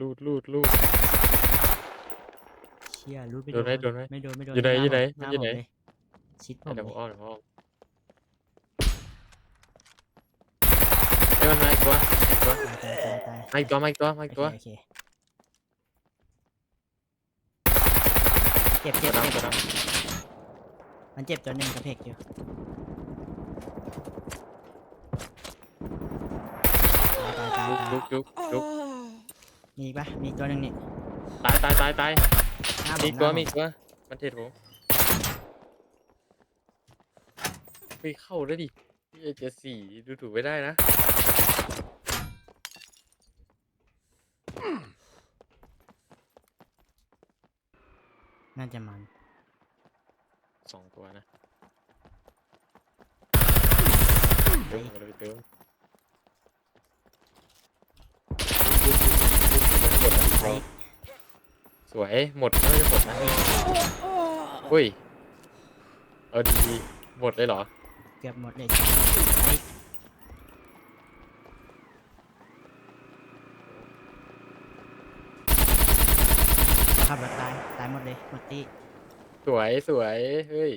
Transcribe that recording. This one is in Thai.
ลูดลูดลูด เชี่ยรูดไม่โดนไหมโดนไหมไม่โดนไม่โดนอยู่ไหนอยู่ไหนน้าอยู่ไหนผมเลยชิดผมเดี๋ยวผมเลยอ้อมเดี๋ยวผมอ้อมไอ้ยมันมาอีกตัวอีกตัวตายตายตายตายมาอีกตัวมาอีกตัวมาอีกตัว โอเคโอเคเจ็บตัเจ็วบดำตัวดมันเจ็บตัวหนึ่งกระเพกอยู่ตายตายำตาย ลุกลุกลุกลุก มีอีกปะมีอีกตัวหนึ่งนี่ตายตายตายตายหน้าผมีมอีกตัวหน้าผมีอีกตัวมันเทรดผมไปเข้าได้ดิพี่เจ็ดสี่ดูถูกไม่ได้นะน่าจะมัน สองตัวนะเติมอะไรไปเติมหมดไปแล้วส วยหมดไม่จะหมดนะอุ้ยเอาดีๆหมดเลยเหรอ เกือบหมดเลยไปขับรถตาย ตายหมดเลย หมดที่ สวยสวยเฮ้ย